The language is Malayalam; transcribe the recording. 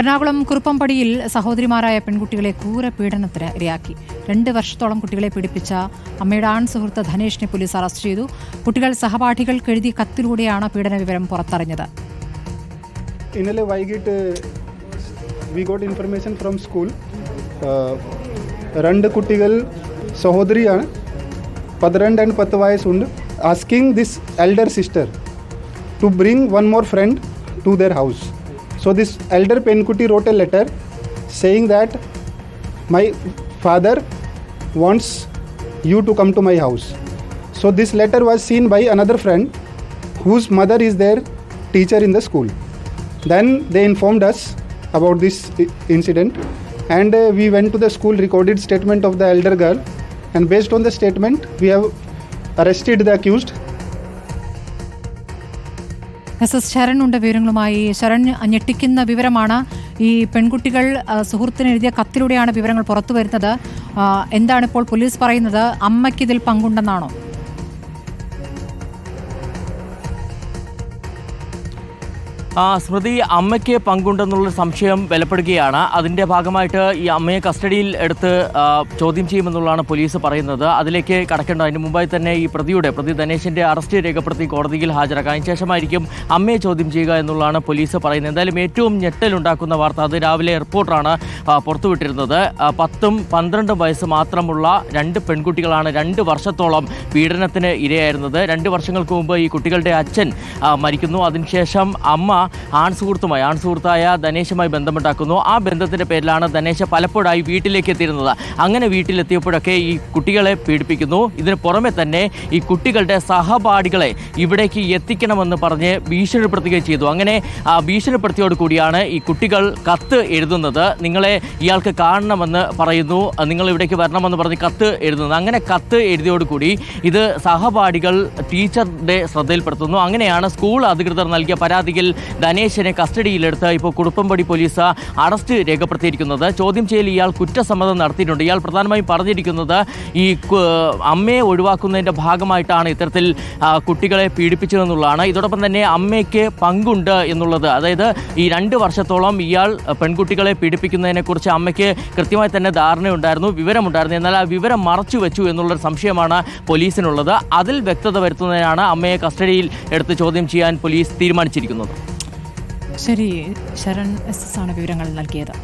എറണാകുളം കുറുപ്പംപടിയിൽ സഹോദരിമാരായ പെൺകുട്ടികളെ ക്രൂര പീഡനത്തിന് ഇരയാക്കി. രണ്ട് വർഷത്തോളം കുട്ടികളെ പീഡിപ്പിച്ച അമ്മയുടെ ആൺ സുഹൃത്ത് ധനേഷിനെ പോലീസ് അറസ്റ്റ് ചെയ്തു. കുട്ടികൾ സഹപാഠികൾക്ക് എഴുതിയ കത്തിലൂടെയാണ് പീഡന വിവരം പുറത്തറിഞ്ഞത്. ഇന്നലെ വൈകിട്ട് we got information from school രണ്ട് കുട്ടികൾ സഹോദരിയാണ്. പന്ത്രണ്ട് ആൻഡ് പത്ത് വയസ്സുണ്ട്. Asking this elder sister to bring one more friend to their house So this elder Penkuti wrote a letter saying that my father wants you to come to my house. So this letter was seen by another friend whose mother is their teacher in the school. Then they informed us about this incident and uh, we went to the school recorded statement of the elder girl and based on the statement we have arrested the accused S S Sharan ഉണ്ട് വിവരങ്ങളുമായി ശരൺ ഞെട്ടിക്കുന്ന വിവരമാണ്. ഈ പെൺകുട്ടികൾ സുഹൃത്തിന് എഴുതിയ കത്തിലൂടെയാണ് വിവരങ്ങൾ പുറത്തു വരുന്നത് എന്താണ് ഇപ്പോൾ പോലീസ് പറയുന്നത്? അമ്മയ്ക്ക് ഇതിൽ പങ്കുണ്ടെന്നാണോ? സ്മൃതി അമ്മയ്ക്ക് പങ്കുണ്ടെന്നുള്ള സംശയം ബലപ്പെടുകയാണ് അതിന്റെ ഭാഗമായിട്ട് ഈ അമ്മയെ കസ്റ്റഡിയിൽ എടുത്ത് ചോദ്യം ചെയ്യുമെന്നുള്ളതാണ് പോലീസ് പറയുന്നത്. അതിലേക്ക് കടക്കേണ്ട അതിന് മുമ്പായി തന്നെ ഈ പ്രതിയുടെ പ്രതി ധനേഷിന്റെ അറസ്റ്റ് രേഖപ്പെടുത്തി കോടതിയിൽ ഹാജരാക്കാം അതിന് ശേഷമായിരിക്കും അമ്മയെ ചോദ്യം ചെയ്യുക എന്നുള്ളതാണ് പോലീസ് പറയുന്നത്. എന്തായാലും ഏറ്റവും ഞെട്ടലുണ്ടാക്കുന്ന വാർത്ത അത് രാവിലെ എയർപോർട്ടാണ് പുറത്തുവിട്ടിരുന്നത്. പത്തും പന്ത്രണ്ടും വയസ്സ് മാത്രമുള്ള രണ്ട് പെൺകുട്ടികളാണ് രണ്ട് വർഷത്തോളം പീഡനത്തിന് ഇരയായിരുന്നത്. രണ്ട് വർഷങ്ങൾക്ക് മുമ്പ് ഈ കുട്ടികളുടെ അച്ഛൻ മരിക്കുന്നു. അതിനുശേഷം അമ്മ ആൺ സുഹൃത്തുമായി ധനേഷുമായി ബന്ധമുണ്ടാക്കുന്നു. ആ ബന്ധത്തിന്റെ പേരിലാണ് ധനേഷ് പലപ്പോഴായി വീട്ടിലേക്ക് എത്തിയിരുന്നത്. അങ്ങനെ വീട്ടിലെത്തിയപ്പോഴൊക്കെ ഈ കുട്ടികളെ പീഡിപ്പിക്കുന്നു. ഇതിന് പുറമെ തന്നെ ഈ കുട്ടികളുടെ സഹപാഠികളെ ഇവിടേക്ക് എത്തിക്കണമെന്ന് പറഞ്ഞ് ഭീഷണിപ്പെടുത്തുകയും ചെയ്തു. അങ്ങനെ ഭീഷണിപ്പെടുത്തിയോട് കൂടിയാണ് ഈ കുട്ടികൾ കത്ത് എഴുതുന്നത്. നിങ്ങളെ ഇയാൾക്ക് കാണണമെന്ന് പറയുന്നു. നിങ്ങൾ ഇവിടേക്ക് വരണമെന്ന് പറഞ്ഞ് കത്ത് എഴുതുന്നത്. അങ്ങനെ കത്ത് എഴുതിയോടുകൂടി ഇത് സഹപാഠികൾ ടീച്ചറുടെ ശ്രദ്ധയിൽപ്പെടുത്തുന്നു. അങ്ങനെയാണ് സ്കൂൾ അധികൃതർ നൽകിയ പരാതിയിൽ ധനേശനെ കസ്റ്റഡിയിലെടുത്ത് ഇപ്പോൾ കുടുപ്പംപടി പോലീസ് അറസ്റ്റ് രേഖപ്പെടുത്തിയിരിക്കുന്നത്. ചോദ്യം ചെയ്യൽ ഇയാൾ കുറ്റസമ്മതം നടത്തിയിട്ടുണ്ട്. ഇയാൾ പ്രധാനമായും പറഞ്ഞിരിക്കുന്നത് ഈ അമ്മയെ ഒഴിവാക്കുന്നതിന്റെ ഭാഗമായിട്ടാണ് ഇത്തരത്തിൽ കുട്ടികളെ പീഡിപ്പിച്ചതെന്നുള്ളതാണ്. ഇതോടൊപ്പം തന്നെ അമ്മയ്ക്ക് പങ്കുണ്ട് എന്നുള്ളത്. അതായത് ഈ രണ്ട് വർഷത്തോളം ഇയാൾ പെൺകുട്ടികളെ പീഡിപ്പിക്കുന്നതിനെക്കുറിച്ച് അമ്മയ്ക്ക് കൃത്യമായി തന്നെ ധാരണയുണ്ടായിരുന്നു വിവരമുണ്ടായിരുന്നു. എന്നാൽ ആ വിവരം മറച്ചു വെച്ചു എന്നുള്ളൊരു സംശയമാണ് പോലീസിനുള്ളത്. അതിൽ വ്യക്തത വരുത്തുന്നതിനാണ് അമ്മയെ കസ്റ്റഡിയിൽ എടുത്ത് ചോദ്യം ചെയ്യാൻ പോലീസ് തീരുമാനിച്ചിരിക്കുന്നത്. ശരി ശരൺ എസ് എസ് ആണ് വിവരങ്ങൾ നൽകിയത്.